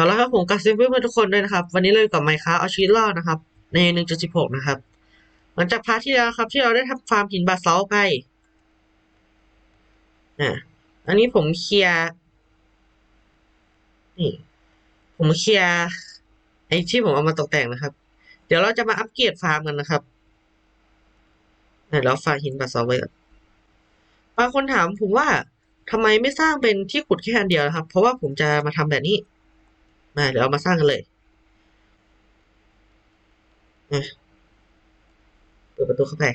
เอาละครับผมกับซิมเพื่อนทุกคนด้วยนะครับ วันนี้เราอยู่กับไมค์ค้าเอาชีวิตรอดนะครับ ใน 1.16 นะครับ หลังจากพาร์ทที่แล้วครับ ที่เราได้ทำฟาร์มหินบาซอลไปอะอันนี้ผมเคลียร์นี่ผมเคลียร์ไอ้ที่ผมเอามาตกแต่งนะครับ เดี๋ยวเราจะมาอัปเกรดฟาร์มกันนะครับไหนเราฟาร์มหินบาซอลไว้ก่อนบางคนถามผมว่าทำไมไม่สร้างเป็นที่ขุดแค่อันเดียวนะครับ เพราะว่าผมจะมาทำแบบนี้ มาเดี๋ยวเรามาสร้างกันเลยเปิดประตูเข้าไป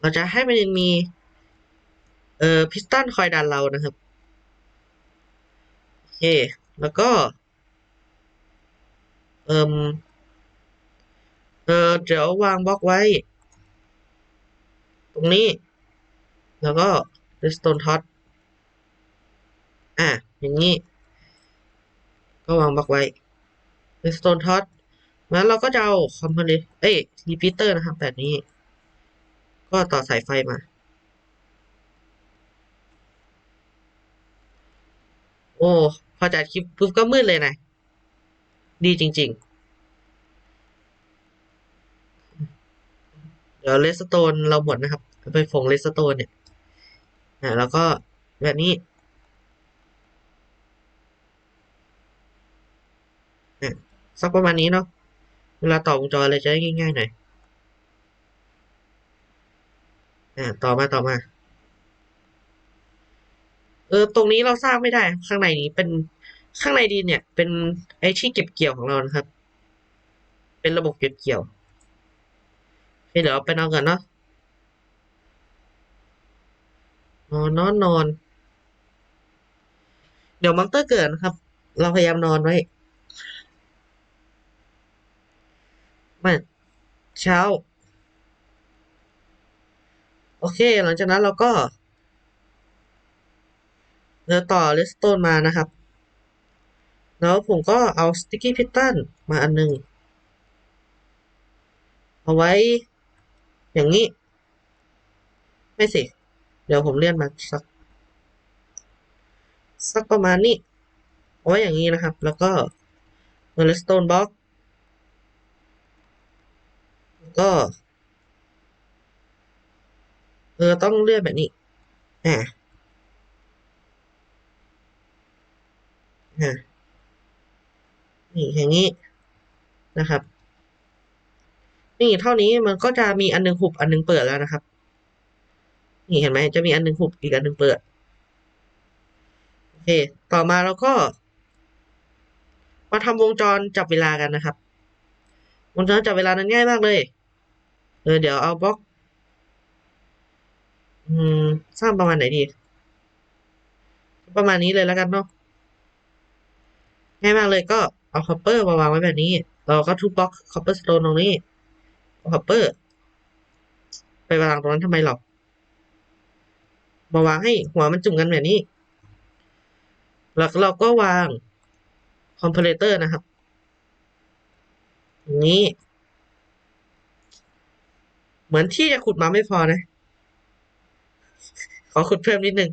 เราจะให้มันมี เอ่อพิสตันคอยดันเรานะครับ โอเค แล้วก็ เอ่มเออเดี๋ยววางบล็อกไว้ ตรงนี้ แล้วก็ redstone tot อะ อย่างนี้ ก็วางบล็อกไว้ redstone tot แล้วเราก็จะเอาคอมเพลเอ้ย repeater นะครับแบบนี้ ก็ต่อสายไฟมา โอ้ พอจัดคลิปปุ๊บก็มืดเลยนะ ดีจริง ๆ เดี๋ยวเลสโตนเราหมดนะครับ ไปฝงเลสโตนเนี่ยอ่าแล้วก็แบบนี้ อะสักประมาณนี้เนาะเวลาต่อวงจรอะไรจะได้ง่ายๆหน่อยอ่าต่อมาต่อมา เออตรงนี้เราสร้างไม่ได้ ข้างในนี้เป็นข้างในดินเนี่ย เป็นไอที่เก็บเกี่ยวของเรานะครับ เป็นระบบเก็บเกี่ยวเคเดี๋ยวไปนอนกันเนาะนอนนอนนอน เดี๋ยวมอนเตอร์เกิดนะครับ เราพยายามนอนไว้ มาเช้า โอเค หลังจากนั้นเราก็เดินต่อเลสโตนมานะครับ แล้วผมก็เอาสติกกี้พิตตันมาอันหนึง เอาไว้อย่างนี้ ไม่สิ เดี๋ยวผมเลื่อนมาสัก สักประมาณนี้ เอาไว้อย่างนี้นะครับ แล้วก็เลสโตนบล็อก ก็ เออต้องเลื่อนแบบนี้อ่าอ่านี่อย่างนี้นะครับ นี่เท่านี้มันก็จะมีอันหนึงหุบอันหนึงเปิดแล้วนะครับ นี่เห็นไหมจะมีอันหนึงหุบอีกอันหนึงเปิดโอเค ต่อมาเราก็ มาทำวงจรจับเวลากันนะครับ วงจรจับเวลานั้นง่ายมากเลย เออเดี๋ยวเอาบล็อกอืมสร้างประมาณไหนดี ประมาณนี้เลยแล้วกันเนาะง่ายมากเลยก็เอาคอปเปอร์มาวางไว้แบบนี้ เราก็ทุบบล็อกคอปเปอร์สโตนตรงนี้เอาคอปเปอร์ ไปวางตรงนั้นทำไมหรอกมาวางให้หัวมันจุ่มกันแบบนี้ แล้วเราก็วางคอมเพลเตอร์นะครับอย่างนี้ เหมือนที่จะขุดมาไม่พอนะ ขอขุดเพิ่มนิดนึง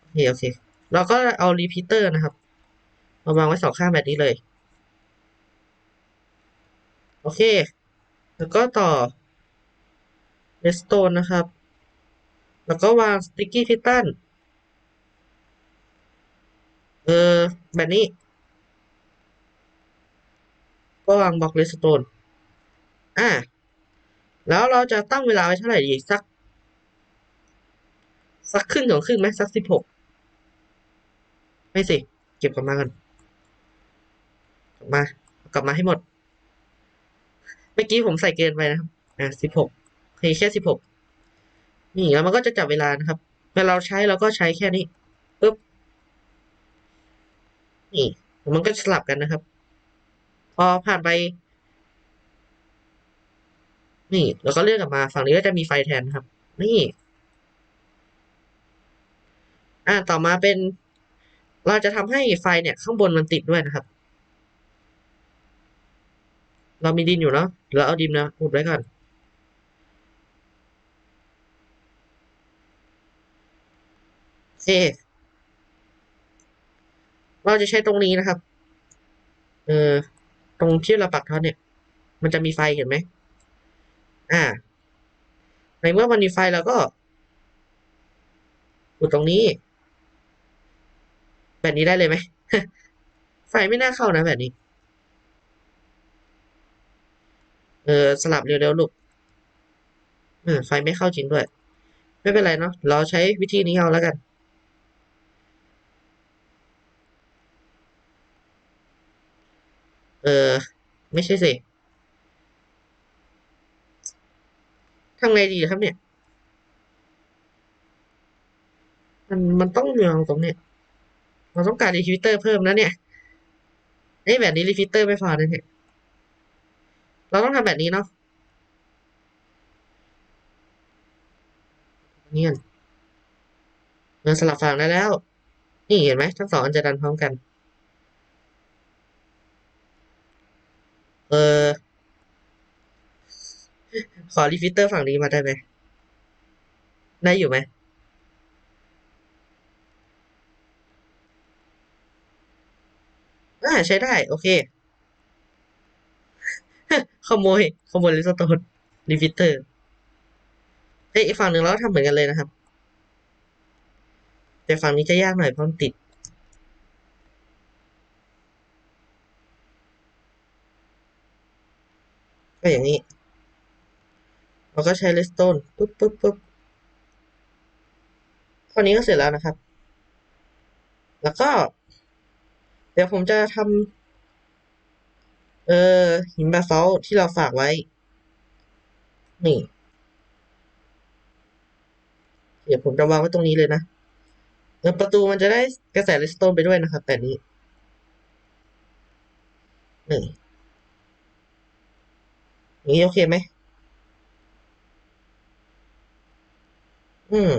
โอเคโอเค เราก็เอารีพีเตอร์นะครับมาวางไว้สองข้างแบบนี้เลย โอเค แล้วก็ต่อเรสโตนนะครับ แล้วก็วางสติ๊กกี้พิตตันเออแบบนี้ ก็วางบล็อกเรสโตน อ่าแล้วเราจะตั้งเวลาไว้เท่าไหร่ดีสัก สักครึ่งของครึ่งไหมสักสิบหกไม่สิ เก็บกลับมากันกลับมากลับมาให้หมด เมื่อกี้ผมใส่เกินไปนะครับอะสิบหกเพียงแค่สิบหกนี่แล้วมันก็จะจับเวลานะครับเวลาเราใช้เราก็ใช้แค่นี้ปึ๊บนี่มันก็สลับกันนะครับ พอผ่านไป นี่ แล้วก็เลื่อนกลับมาฝั่งนี้ก็จะมีไฟแทนครับ นี่ อ่าต่อมาเป็น เราจะทำให้ไฟเนี่ย ข้างบนมันติดด้วยนะครับ เรามีดินอยู่เนาะเราเอาดินนะอุดไว้ก่อนโอเคเราจะใช้ตรงนี้นะครับ เออ ตรงที่เราปักท็อเนี่ย มันจะมีไฟเห็นไหม อ่า ในเมื่อมันมีไฟเราก็กดตรงนี้ แบบนี้ได้เลยไหม ไฟไม่น่าเข้านะแบบนี้ เออ สลับเร็วๆลูกเออไฟไม่เข้าจริงด้วย ไม่เป็นไรเนาะเราใช้วิธีนี้เอาแล้วกันเออ ไม่ใช่สิ ทำไงดีครับเนี่ย มันมันต้องเมืองตรงเนี้ยเราต้องการรีฟิเตอร์เพิ่มนะเนี่ยไอ้แบบนี้รีฟิเตอร์ไม่พอนะเนี่ยเราต้องทำแบบนี้เนาะเนี่ยเงินสลับฝั่งได้แล้ว นี่เห็นไหมทั้งสองอันจะดันพร้อมกัน เออ ขอรีฟิลเตอร์ฝั่งนี้มาได้ไหม ได้อยู่ไหมอ่าใช้ได้ โอเค ขโมย ขโมยลิสโตนรีฟิลเตอร์เอ้ยอีกฝั่งหนึ่งเราก็ทำเหมือนกันเลยนะครับ แต่ฝั่งนี้จะยากหน่อยเพราะมันติดก็อย่างนี้ เราก็ใช้เลสโตนปุ๊บปุ๊บปุ๊บข้อนี้ก็เสร็จแล้วนะครับ แล้วก็ เดี๋ยวผมจะทำเออหินบาซอลที่เราฝากไว้ นี่เดี๋ยวผมจะวางไว้ตรงนี้เลยนะเออประตูมันจะได้กระแสเลสโตนไปด้วยนะครับ แต่นี้นี่นี้โอเคไหม อืม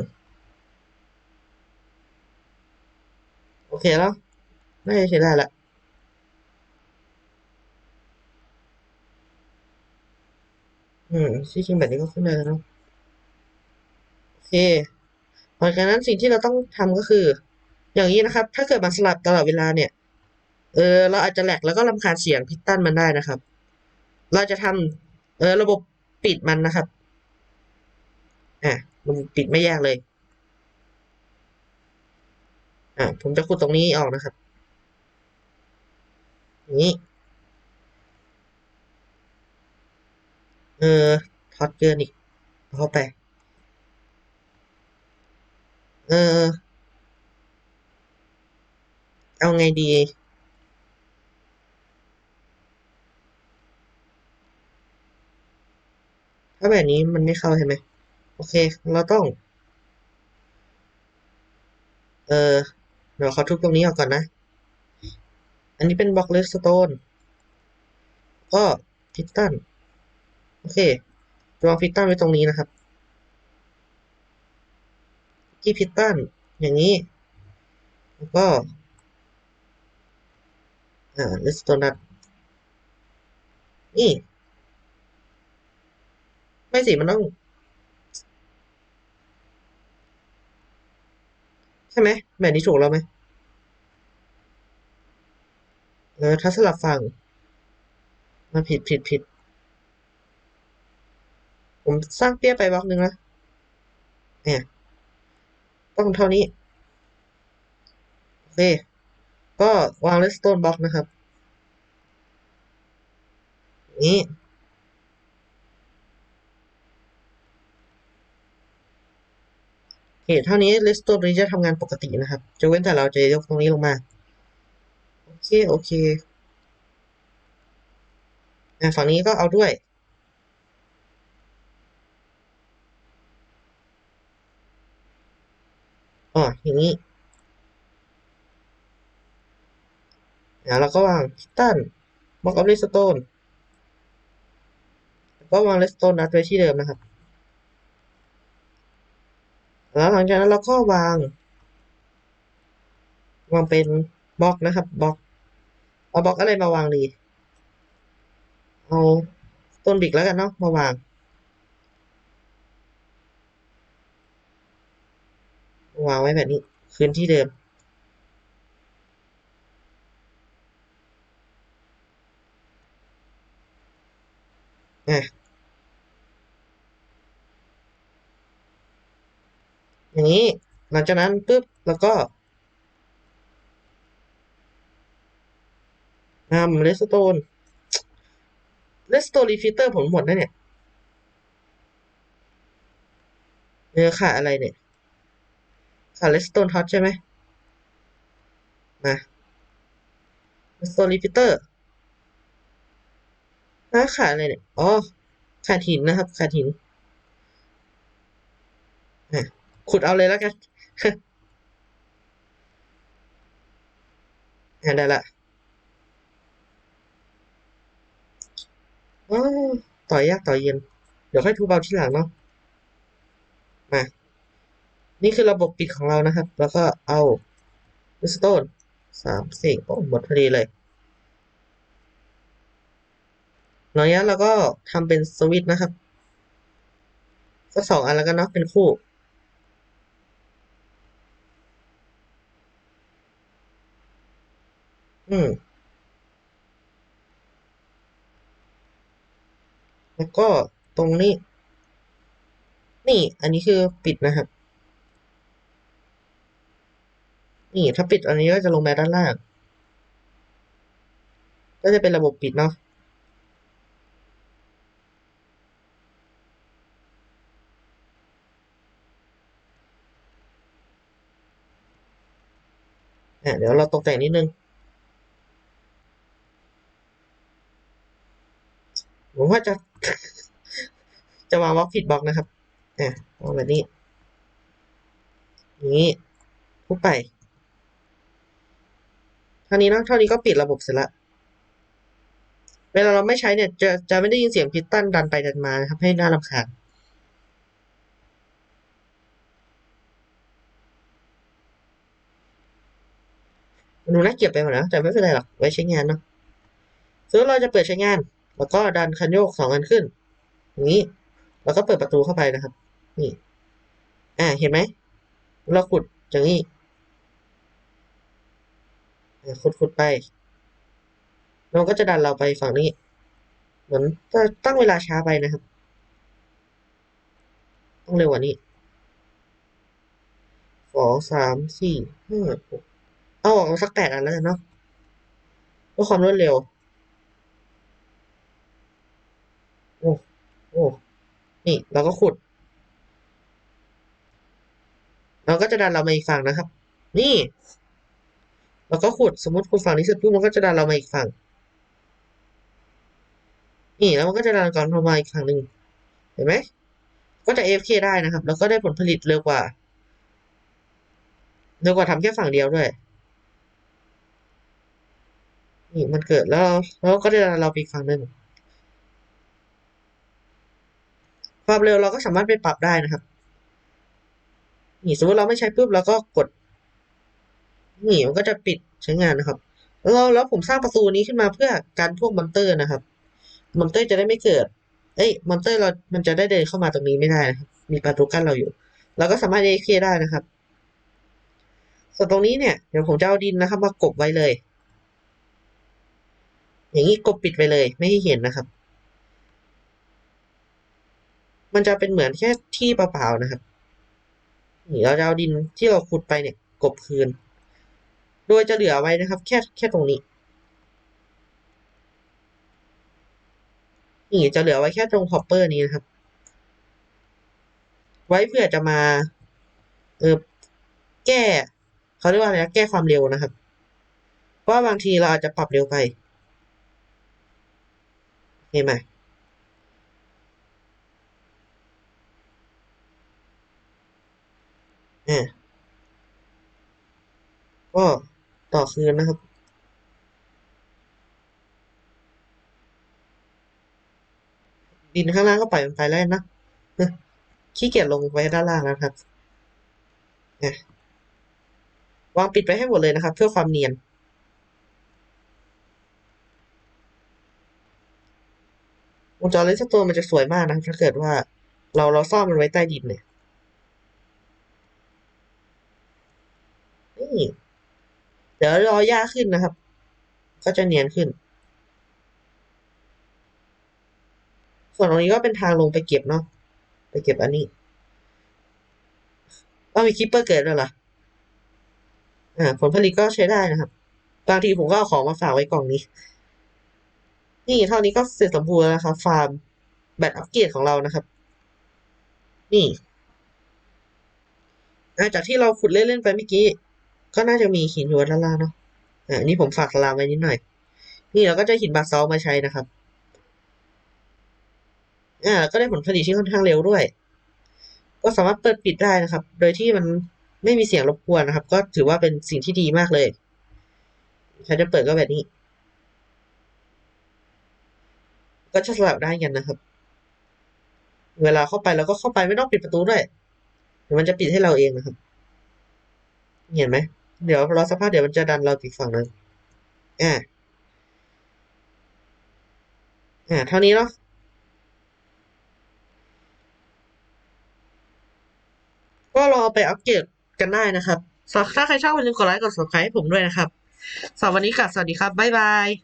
โอเคแล้ว น่าจะใช้ได้ละอืมที่จริงแบบนี้ก็ขึ้นได้แล้วเนาะโอเคหลังจากนั้นสิ่งที่เราต้องทำก็คือ อย่างนี้นะครับ ถ้าเกิดมันสลับตลอดเวลาเนี่ย เออ เราอาจจะแหลกแล้วก็รำคาญเสียงพิสตันมันได้นะครับ เราจะทำเออ ระบบปิดมันนะครับ อะ มันปิดไม่ยากเลย อะผมจะขุดตรงนี้ออกนะครับ นี้ เออท็อตเกินอีกเอาเข้าไป เออ เอาไงดีถ้าแบบนี้มันไม่เข้าใช่ไหม โอเค เราต้อง เออเดี๋ยวขอทุบตรงนี้ออกก่อนนะ อันนี้เป็นบล็อกเลสโตนก็พิสตัน โอเควางพิสตันไว้ตรงนี้นะครับ ที่พิสตัน อย่างนี้ แล้วก็ อ่าเลสโตนัทนี่ ไม่สิ มันต้อง ช่ไหมแบบนี้ถูกแล้วไหมเออถ้าสลับฝั่งมาผิดผิดผิด ผมสร้างเตี้ยไปบล็อกหนึ่งนะเนี่ยต้องเท่านี้ โอเค ก็วางเลสโตนบล็อกนะครับ นี้ โอเคเท่านี้เลสโตนนี้จะทำงานปกตินะครับจะเว้นแต่เราจะยกตรงนี้ลงมา โอเค โอเคฝั่งนี้ก็เอาด้วยอ๋ออย่างนี้แล้วเราก็วางตันบล็อกออฟเลสโตนแล้วก็วางเลสโตนนัดไว้ที่เดิมนะครับ แล้วหลังจากนั้นเราก็วาง วางเป็นบล็อกนะครับบล็อก เอาบล็อกอะไรมาวางดี เอาต้นบิกแล้วกันเนาะมาวางวางไว้แบบนี้คืนที่เดิม อะ อย่างนี้ หลังจากนั้นปุ๊บแล้วก็นำเลสโตนเลสโตนรีฟิเตอร์ผมหมดแล้วเนี่ยเออขาดอะไรเนี่ยขาดเลสโตนท็อตใช่ไหมมาเลสโตนรีฟิเตอร์นะขาดอะไรเนี่ย อ๋อ ขาดหินนะครับ ขาดหินอะ ขุดเอาเลยแล้วกันอะได้ละอ๋อต่อยากต่อยเย็น เดี๋ยวค่อยทูเบาที่หลังเนาะ มา นี่คือระบบปิดของเรานะครับ แล้วก็เอาลิสโตนสามสี่โอ้หมดพอดีเลยหลังจากนั้นเราก็ทำเป็นสวิตช์นะครับ ก็สองอันแล้วกันเนาะเป็นคู่ อืม แล้วก็ตรงนี้ นี่ อันนี้คือปิดนะครับ นี่ถ้าปิดอันนี้ก็จะลงมาด้านล่าง ก็จะเป็นระบบปิดเนาะอะเดี๋ยวเราตกแต่งนิดนึง ผมว่าจะ จะวางบล็อกผิดบล็อกนะครับอะเอาแบบนี้ นี้ทุบไปเท่านี้นะเท่านี้ก็ปิดระบบเสร็จละเวลาเราไม่ใช้เนี่ย จะจะไม่ได้ยินเสียงพิสตันดันไปดันมานครับให้น่ารำคาญดูน่าเกลียดไปหมดนะแต่ไม่เป็นไรหรอกไว้ใช้งานเนาะสมมติเราจะเปิดใช้งาน แล้วก็ดันคันโยกสองอันขึ้นอย่างนี้ แล้วก็เปิดประตูเข้าไปนะครับ นี่ อ่า เห็นไหม เราขุดอย่างนี้ขุดขุดไปเราก็จะดันเราไปฝั่งนี้ เหมือนจะตั้งเวลาช้าไปนะครับ ต้องเร็วกว่านี้สองสามสี่ห้าหกเอาออกมาสักแปดอันแล้วกันเนาะเพื่อความรวดเร็ว โอ้ โอ้ นี่เราก็ขุด เราก็จะดันเรามาอีกฝั่งนะครับ นี่ เราก็ขุดสมมติขุดฝั่งนี้เสร็จปุ๊บมันก็จะดันเรามาอีกฝั่ง นี่แล้วมันก็จะดันก่อนเรามาอีกฝั่งหนึ่งเห็นไหมก็จะ AFK ได้นะครับ แล้วก็ได้ผลผลิตเร็วกว่าเร็วกว่าทำแค่ฝั่งเดียวด้วยนี่มันเกิดแล้วแล้วก็จะดันเราไปอีกฝั่งหนึ่ง ความเร็วเราก็สามารถไปปรับได้นะครับ นี่สมมติเราไม่ใช้ปุ๊บเราก็กด นี่มันก็จะปิดใช้งานนะครับ แล้วแล้วผมสร้างประตูนี้ขึ้นมาเพื่อการพวกมอนเตอร์นะครับ มอนเตอร์จะได้ไม่เกิด เอ้ย มอนเตอร์เรา มันจะได้เดินเข้ามาตรงนี้ไม่ได้นะครับมีประตูกั้นเราอยู่ เราก็สามารถเอเคได้นะครับ ส่วนตรงนี้เนี่ย เดี๋ยวผมจะเอาดินนะครับ มากบไว้เลย อย่างนี้กบปิดไปเลย ไม่ให้เห็นนะครับ มันจะเป็นเหมือนแค่ที่เปล่าๆนะครับนี่เราจะเอาดินที่เราขุดไปเนี่ยกบคืน โดยจะเหลือไว้นะครับ แค่แค่ตรงนี้ นี่จะเหลือไว้แค่ตรงพอปเปอร์นี้นะครับ ไว้เพื่อจะมาเออแก้เขาเรียกว่าอะไรนะแก้ความเร็วนะครับ เพราะบางทีเราอาจจะปรับเร็วไปเห็นไหม อ่าก็ต่อคืนนะครับ ดินข้างล่างก็ปล่อยมันไปแล้วนะขี้เกียจลงไว้ด้านล่างแล้วครับอะวางปิดไปให้หมดเลยนะครับ เพื่อความเนียนวงจรเลสโตนมันจะสวยมากนะถ้าเกิดว่าเราเราซ่อนมันไว้ใต้ดินเนี่ยนี่ เดี๋ยวรอหญ้าขึ้นนะครับ ก็จะเนียนขึ้น ส่วนตรงนี้ก็เป็นทางลงไปเก็บเนาะไปเก็บอันนี้เอามีคิปเปอร์เกิดด้วยเหรออ่าผลผลิตก็ใช้ได้นะครับ บางทีผมก็เอาของมาฝากไว้กล่องนี้ นี่เท่านี้ก็เสร็จสมบูรณ์แล้วนะครับ ฟาร์มแบตอัปเกรดของเรานะครับ นี่อาจากที่เราขุดเล่นๆไปเมื่อกี้ ก็น่าจะมีหินอยู่ด้านล่างเนาะอ่าอันนี้ผมฝากสลามไว้นิดหน่อย นี่เราก็จะหินบาซอลมาใช้นะครับอ่าก็ได้ผลผลิตที่ค่อนข้างเร็วด้วย ก็สามารถเปิดปิดได้นะครับ โดยที่มันไม่มีเสียงรบกวนนะครับ ก็ถือว่าเป็นสิ่งที่ดีมากเลยใครจะเปิดก็แบบนี้ ก็จะสลับได้กันนะครับ เวลาเข้าไปเราก็เข้าไปไม่ต้องปิดประตูด้วยเดี๋ยวมันจะปิดให้เราเองนะครับ เห็นไหม เดี๋ยวรอสักพักเดี๋ยวมันจะดันเราอีกฝั่งนึงอ่าอ่าเท่านี้เนาะก็รอไปอัปเกรดกันได้นะครับ ถ้าใครชอบอย่าลืมกดไลค์กด subscribe ให้ผมด้วยนะครับสำหรับวันนี้กลับสวัสดีครับ บ๊ายบาย